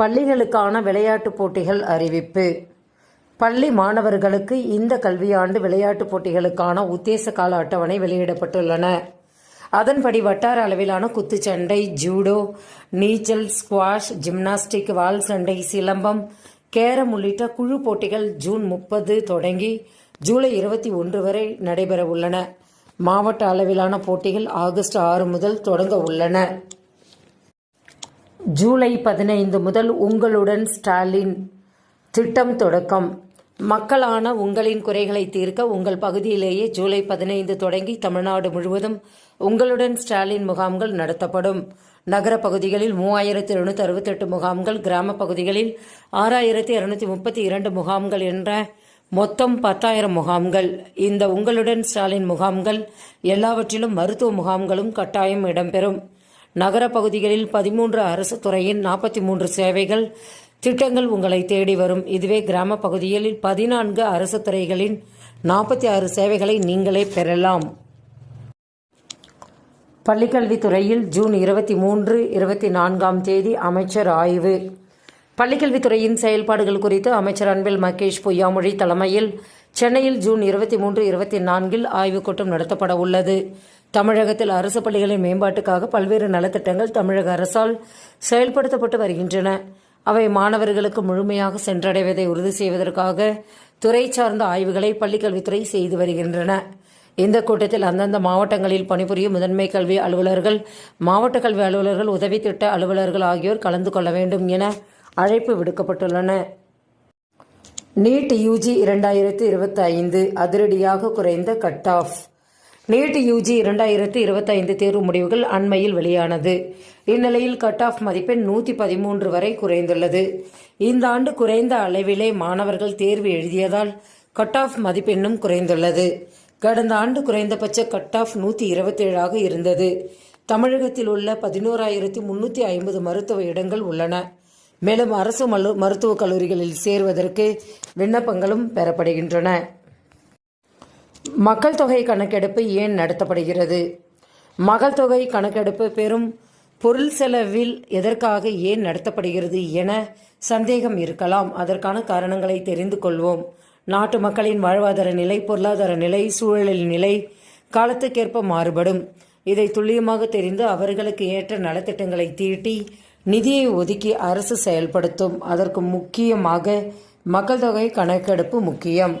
பள்ளிகளுக்கான விளையாட்டுப் போட்டிகள் அறிவிப்பு. பள்ளி மாணவர்களுக்கு இந்த கல்வியாண்டு விளையாட்டுப் போட்டிகளுக்கான உத்தேச கால அட்டவணை வெளியிடப்பட்டுள்ளன. அதன்படி வட்டார அளவிலான குத்துச்சண்டை ஜூடோ நீச்சல் ஸ்குவாஷ் ஜிம்னாஸ்டிக் வால் சண்டை சிலம்பம் கேரம் உள்ளிட்ட குழு போட்டிகள் ஜூன் முப்பது தொடங்கி ஜூலை இருபத்தி ஒன்று வரை நடைபெற உள்ளன மாவட்ட அளவிலான போட்டிகள் ஆகஸ்ட் ஆறு முதல் தொடங்க உள்ளன. ஜூலை பதினைந்து முதல் உங்களுடன் ஸ்டாலின் திட்டம் தொடக்கம். மக்களான உங்களின் குறைகளை தீர்க்க உங்கள் பகுதியிலேயே ஜூலை பதினைந்து தொடங்கி தமிழ்நாடு முழுவதும் உங்களுடன் ஸ்டாலின் முகாம்கள் நடத்தப்படும். நகர பகுதிகளில் மூவாயிரத்தி இருநூத்தி அறுபத்தெட்டு முகாம்கள் கிராம பகுதிகளில் ஆறாயிரத்தி இருநூத்தி முப்பத்தி இரண்டு முகாம்கள் என்ற மொத்தம் பத்தாயிரம் முகாம்கள். இந்த உங்களுடன் ஸ்டாலின் முகாம்கள் எல்லாவற்றிலும் மருத்துவ முகாம்களும் கட்டாயம் இடம்பெறும். நகர பகுதிகளில் பதிமூன்று அரசு துறையின் நாற்பத்தி மூன்று சேவைகள் திட்டங்கள் உங்களை தேடி வரும். இதுவே கிராம பகுதிகளில் பதினான்கு அரசு துறைகளின் நாற்பத்தி ஆறு சேவைகளை நீங்களே பெறலாம். பள்ளிக்கல்வித்துறையில் ஜூன் இருபத்தி மூன்று இருபத்தி நான்காம் தேதி அமைச்சர் ஆய்வு. பள்ளிக்கல்வித்துறையின் செயல்பாடுகள் குறித்து அமைச்சர் அன்பில் மகேஷ் பொய்யாமொழி தலைமையில் சென்னையில் ஜூன் இருபத்தி மூன்று இருபத்தி நான்கில் ஆய்வுக் கூட்டம் நடத்தப்பட உள்ளது. தமிழகத்தில் அரசு பள்ளிகளின் மேம்பாட்டுக்காக பல்வேறு நலத்திட்டங்கள் தமிழக அரசால் செயல்படுத்தப்பட்டு வருகின்றன. அவை மாணவர்களுக்கு முழுமையாக சென்றடைவதை உறுதி செய்வதற்காக துறை சார்ந்த ஆய்வுகளை பள்ளிக்கல்வித்துறை செய்து வருகின்றன. இந்த கூட்டத்தில் அந்தந்த மாவட்டங்களில் பணிபுரியும் முதன்மை கல்வி அலுவலர்கள் மாவட்ட கல்வி அலுவலர்கள் உதவி திட்ட அலுவலர்கள் ஆகியோர் கலந்து கொள்ள வேண்டும் என அழைப்பு விடுக்கப்பட்டுள்ளன. நீட் யூஜி இரண்டாயிரத்து இருபத்தி ஐந்து அதிரடியாக குறைந்த கட் ஆஃப் நீட் யூஜி இரண்டாயிரத்து இருபத்தைந்து தேர்வு முடிவுகள் அண்மையில் வெளியானது. இந்நிலையில் கட் ஆஃப் மதிப்பெண் நூற்றி பதிமூன்று வரை குறைந்துள்ளது. இந்த ஆண்டு குறைந்த அளவிலே மாணவர்கள் தேர்வு எழுதியதால் கட் ஆஃப் மதிப்பெண்ணும் குறைந்துள்ளது. கடந்த ஆண்டு குறைந்தபட்ச கட் ஆஃப் நூற்றி இருபத்தேழாக இருந்தது. தமிழகத்தில் உள்ள பதினோராயிரத்தி முன்னூற்றி ஐம்பது மருத்துவ இடங்கள் உள்ளன. மேலும் அரசு மல்லு மருத்துவக் கல்லூரிகளில் சேருவதற்கு விண்ணப்பங்களும் பெறப்படுகின்றன. மக்கள் தொகை கணக்கெடுப்பு ஏன் நடத்தப்படுகிறது? மக்கள் தொகை கணக்கெடுப்பு பெரும் பொருள் செலவில் எதற்காக ஏன் நடத்தப்படுகிறது என சந்தேகம் இருக்கலாம். அதற்கான காரணங்களை தெரிந்து கொள்வோம். நாட்டு மக்களின் வாழ்வாதார நிலை பொருளாதார நிலை சூழலில் நிலை காலத்துக்கேற்ப மாறுபடும். இதை துல்லியமாக தெரிந்து அவர்களுக்கு ஏற்ற நலத்திட்டங்களை தீட்டி நிதியை ஒதுக்கி அரசு செயல்படுத்தும். அதற்கு முக்கியமாக மக்கள் தொகை கணக்கெடுப்பு முக்கியம்.